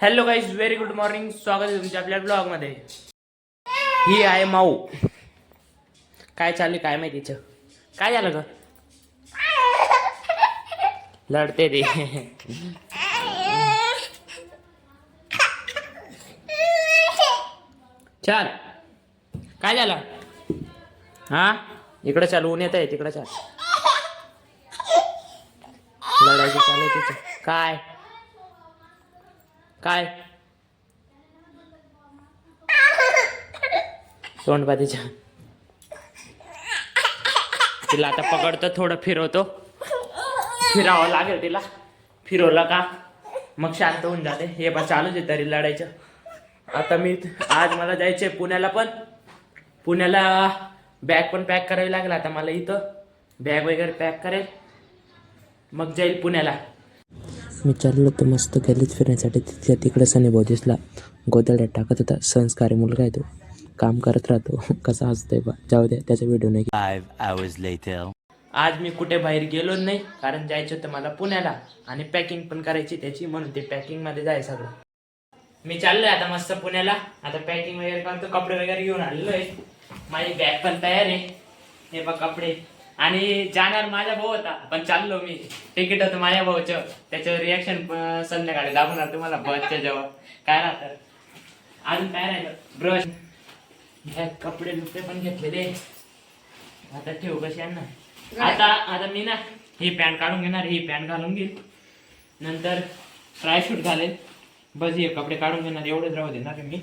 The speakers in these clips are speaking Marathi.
Hello guys very good morning स्वागत आहे तुमच्या आपल्या ब्लॉगमध्ये ही आहे माऊ. काय चालू काय माहिती तिचं काय झालं ग? लढते ते. चाल. काय झालं? हा? इकडं चाल ऊन येत आहे तिकडं चाल. लढायची चालू तिचं काय? काय? तोंडबादीच्या तिला आता पकडतो थोडं फिरवतो. फिरावं लागेल तिला. फिरवलं का? मग शांत होऊन जाते. हे बा चालूच आहे तरी लढायचं. आता मी आज मला जायचंय पुण्याला पण. पुण्याला बॅग पण पॅक करावी लागेल आता मला इथं. बॅग वगैरे पॅक करेल. मग जाईल पुण्याला. मी चाललो होतो मस्त गल्लीत फिरण्यासाठी. तिथल्या तिकडे सनी भाऊ दिसला गोदड्यात टाकत होता. संस्कारी मुलगा आहे तो. काम करत राहतो. कसा हसतोय बा. जाऊ द्या त्याचा व्हिडिओ नाही. आज मी कुठे बाहेर गेलो नाही कारण जायचं होतं मला पुण्याला आणि पॅकिंग पण करायची त्याची म्हणून ते पॅकिंगमध्ये जायचं सगळं. मी चाललोय आता मस्त पुण्याला. आता पॅकिंग वगैरे करतो कपडे वगैरे घेऊन आलेलो आहे. माझी बॅग पण तयार आहे. हे बघ कपडे. आणि जाणार माझा भाऊ होता पण चाललो मी. तिकीट होतं माझ्या भाऊचं. त्याच्यावर रिॲक्शन संध्याकाळी दाखवणार तुम्हाला बसच्या जवळ. काय राहतं? अजून काय राहिलं? ब्रश ह्या कपडे लुपडे पण घेतलेले. आता ठेवू कशी यांना? आता आता मी ना ही पॅन्ट काढून घेणार. ही पॅन्ट घालून घेईल. नंतर ट्राय शूट घालेल. बस हे कपडे काढून घेणार. एवढेच राहू देणार मी.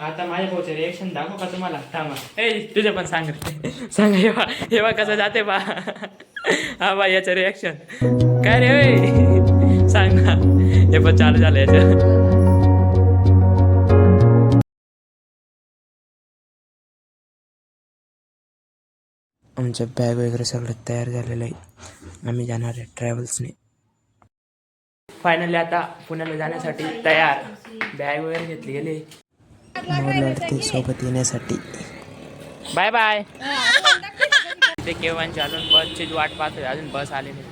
आता माझ्या भाऊचे रिएक्शन दाखवू का तुम्हाला? थांबा. ए तुझे पण सांग सांग हे बा हे बा कसं जाते बा. हा बा याचं रिएक्शन काय रे? सांग ना. हे पण चालू झालं याचं. आमच्या बॅग वगैरे सगळं तयार झालेलं आहे. आम्ही जाणार आहे ट्रॅव्हल्सने फायनली आता पुण्याला जाण्यासाठी तयार. बॅग वगैरे घेतली गेली. सोबत येण्यासाठी. Bye bye. ते केव्हाची अजून बसची वाट पाहतोय अजून बस आली नाही.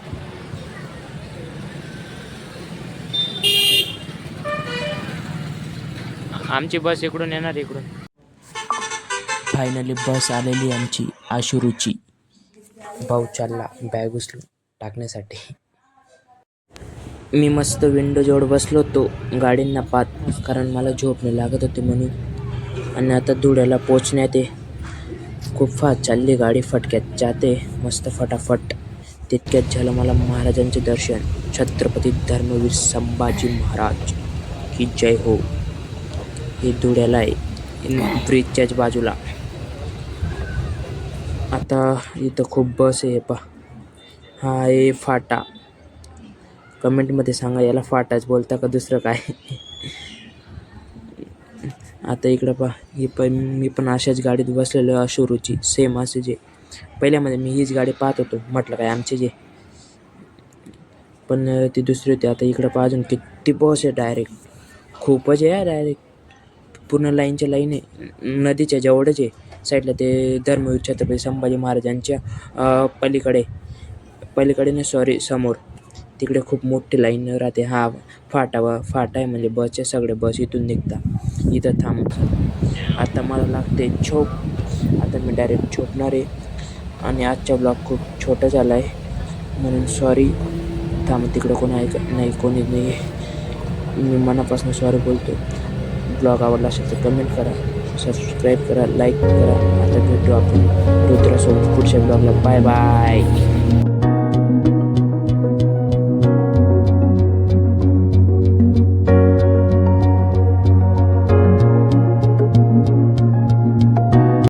आमची बस इकडून येणार इकडून. फायनली बस आलेली आमची आशुरूची. भाऊ चालला बॅग उचलून टाकण्यासाठी. मी मस्त विंडो जवळ बसलो होतो गाडींना पाहत कारण मला झोप नाही लागत होती म्हणून. आणि आता धुळ्याला पोचण्यात आहे. खूप फास्ट चालली गाडी फटक्यात जाते. मस्त फटाफट. तितक्यात झालं मला महाराजांचे दर्शन. छत्रपती धर्मवीर संभाजी महाराज की जय हो. हे धुळ्याला आहे. ब्रिजच्याच बाजूला. आता इथं खूप बस आहे पा हा आहे फाटा. कमेंटमध्ये सांगा याला फाटाच बोलता का दुसरं काय? आता इकडं पहा ही पण मी पण अशाच गाडीत बसलेलो अशोरूची सेम असे जे. पहिल्यामध्ये मी हीच गाडी पाहत होतो म्हटलं काय आमचे जे. पण ती दुसरी होती आता इकडं पहा अजून किती बस आहे डायरेक्ट खूपच आहे डायरेक्ट पूर्ण लाईनच्या लाईन आहे. नदीच्या जवळच आहे साईडला ते धर्मवीर छत्रपती संभाजी महाराजांच्या पलीकडे. पलीकडे नाही सॉरी समोर. तिकडे खूप मोठी लाईन राहते हा फाटा फाटा आहे म्हणजे बसचे सगळे बस इथून निघता. इथं थांबतो. आता मला लागते छोप आता मी डायरेक्ट छोपणार आहे. आणि आजचा ब्लॉग खूप छोटा झाला आहे. म्हणून सॉरी थांब तिकडं कोणी ऐक नाही कोणी नाही आहे मी मनापासून सॉरी बोलतो ब्लॉग आवडला असेल तर कमेंट करा. सबस्क्राईब करा लाईक करा. आता भेटू आपण रुद्रासोबत पुढच्या ब्लॉगला बाय बाय